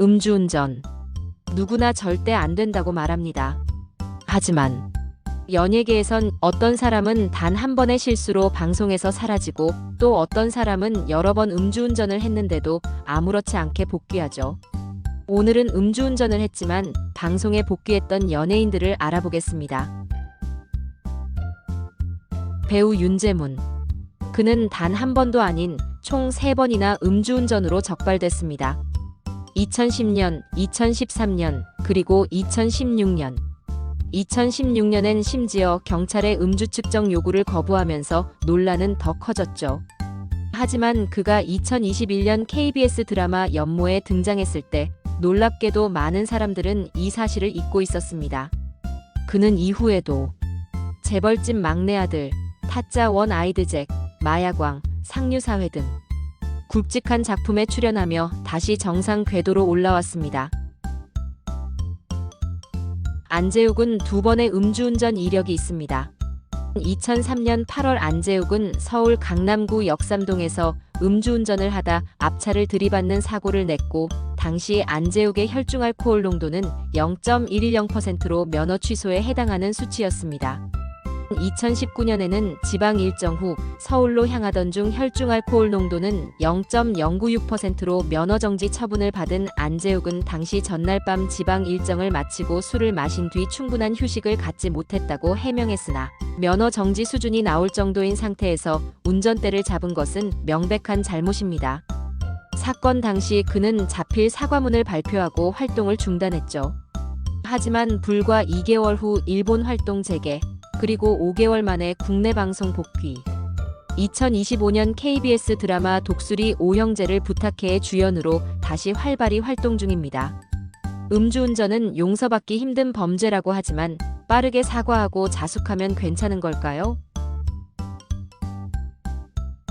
음주운전. 누구나 절대 안 된다고 말합니다. 하지만 연예계에선 어떤 사람은 단 한 번의 실수로 방송에서 사라지고 또 어떤 사람은 여러 번 음주운전을 했는데도 아무렇지 않게 복귀하죠. 오늘은 음주운전을 했지만 방송에 복귀했던 연예인들을 알아보겠습니다. 배우 윤재문. 그는 단 한 번도 아닌 총 3번이나 음주운전으로 적발됐습니다. 2010년, 2013년, 그리고 2016년. 2016년엔 심지어 경찰의 음주 측정 요구를 거부하면서 논란은 더 커졌죠. 하지만 그가 2021년 KBS 드라마 연모에 등장했을 때 놀랍게도 많은 사람들은 이 사실을 잊고 있었습니다. 그는 이후에도 재벌집 막내 아들, 타짜 원 아이드 잭, 마야광, 상류사회 등 굵직한 작품에 출연하며 다시 정상 궤도로 올라왔습니다. 안재욱은 두 번의 음주운전 이력이 있습니다. 2003년 8월 안재욱은 서울 강남구 역삼동에서 음주운전을 하다 앞차를 들이받는 사고를 냈고 당시 안재욱의 혈중 알코올 농도는 0.110%로 면허 취소에 해당하는 수치였습니다. 2019년에는 지방 일정 후 서울로 향하던 중 혈중 알코올 농도는 0.096%로 면허 정지 처분을 받은 안재욱은 당시 전날 밤 지방 일정을 마치고 술을 마신 뒤 충분한 휴식을 갖지 못했다고 해명했으나 면허 정지 수준이 나올 정도인 상태에서 운전대를 잡은 것은 명백한 잘못입니다. 사건 당시 그는 자필 사과문을 발표하고 활동을 중단했죠. 하지만 불과 2개월 후 일본 활동 재개, 그리고 5개월 만에 국내 방송 복귀. 2025년 KBS 드라마 독수리 오형제를 부탁해의 주연으로 다시 활발히 활동 중입니다. 음주운전은 용서받기 힘든 범죄라고 하지만 빠르게 사과하고 자숙하면 괜찮은 걸까요?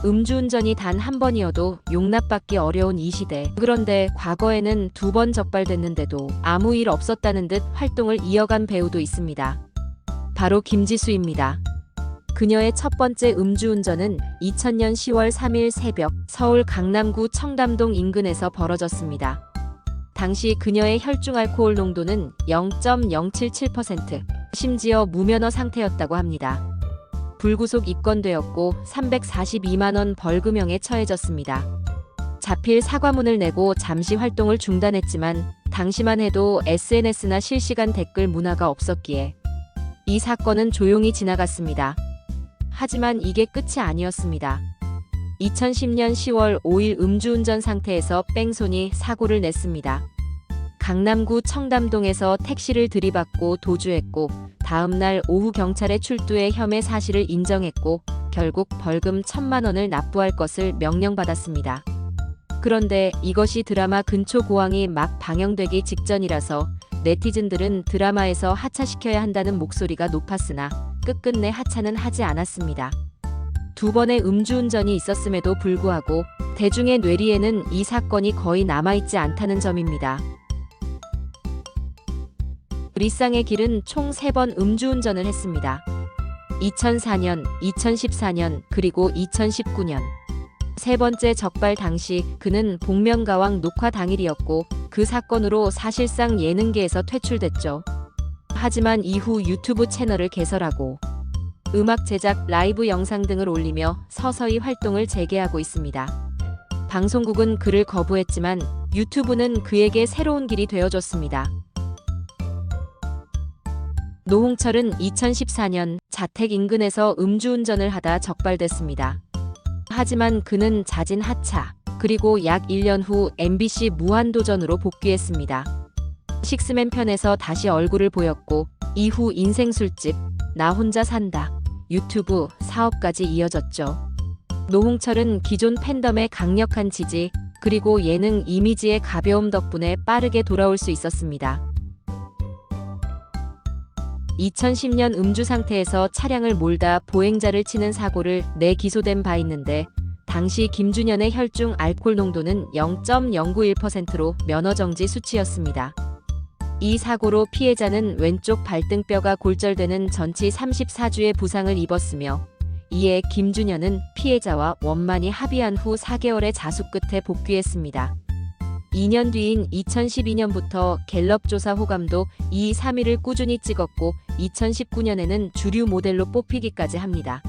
음주운전이 단 한 번이어도 용납받기 어려운 이 시대. 그런데 과거에는 두 번 적발됐는데도 아무 일 없었다는 듯 활동을 이어간 배우도 있습니다. 바로 김지수입니다. 그녀의 첫 번째 음주운전은 2000년 10월 3일 새벽 서울 강남구 청담동 인근에서 벌어졌습니다. 당시 그녀의 혈중 알코올 농도는 0.077%, 심지어 무면허 상태였다고 합니다. 불구속 입건되었고 342만원 벌금형에 처해졌습니다. 자필 사과문을 내고 잠시 활동을 중단했지만 당시만 해도 SNS나 실시간 댓글 문화가 없었기에 이 사건은 조용히 지나갔습니다. 하지만 이게 끝이 아니었습니다. 2010년 10월 5일 음주운전 상태에서 뺑소니 사고를 냈습니다. 강남구 청담동에서 택시를 들이받고 도주했고 다음날 오후 경찰에 출두해 혐의 사실을 인정했고 결국 벌금 천만 원을 납부할 것을 명령받았습니다. 그런데 이것이 드라마 근초 고항이 막 방영되기 직전이라서 네티즌들은 드라마에서 하차시켜야 한다는 목소리가 높았으나 끝끝내 하차는 하지 않았습니다. 두 번의 음주운전이 있었음에도 불구하고 대중의 뇌리에는 이 사건이 거의 남아있지 않다는 점입니다. 리쌍의 길은 총 3번 음주운전을 했습니다. 2004년, 2014년, 그리고 2019년. 세 번째 적발 당시 그는 복면가왕 녹화 당일이었고 그 사건으로 사실상 예능계에서 퇴출됐죠. 하지만 이후 유튜브 채널을 개설하고 음악 제작, 라이브 영상 등을 올리며 서서히 활동을 재개하고 있습니다. 방송국은 그를 거부했지만 유튜브는 그에게 새로운 길이 되어줬습니다. 노홍철은 2014년 자택 인근에서 음주운전을 하다 적발됐습니다. 하지만 그는 자진 하차, 그리고 약 1년 후 MBC 무한도전으로 복귀했습니다. 식스맨 편에서 다시 얼굴을 보였고 이후 인생 술집, 나 혼자 산다, 유튜브 사업까지 이어졌죠. 노홍철은 기존 팬덤의 강력한 지지, 그리고 예능 이미지의 가벼움 덕분에 빠르게 돌아올 수 있었습니다. 2010년 음주 상태에서 차량을 몰다 보행자를 치는 사고를 내 기소된 바 있는데 당시 김준현의 혈중 알코올 농도는 0.091%로 면허 정지 수치였습니다. 이 사고로 피해자는 왼쪽 발등뼈가 골절되는 전치 34주의 부상을 입었으며 이에 김준현은 피해자와 원만히 합의한 후 4개월의 자숙 끝에 복귀했습니다. 2년 뒤인 2012년부터 갤럽 조사 호감도 2, 3위를 꾸준히 찍었고 2019년에는 주류 모델로 뽑히기까지 합니다.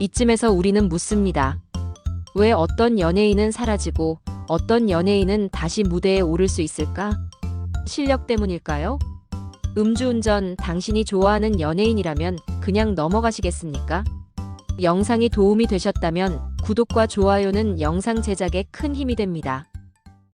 이쯤에서 우리는 묻습니다. 왜 어떤 연예인은 사라지고 어떤 연예인은 다시 무대에 오를 수 있을까? 실력 때문일까요? 음주운전 당신이 좋아하는 연예인이라면 그냥 넘어가시겠습니까? 영상이 도움이 되셨다면 구독과 좋아요는 영상 제작에 큰 힘이 됩니다.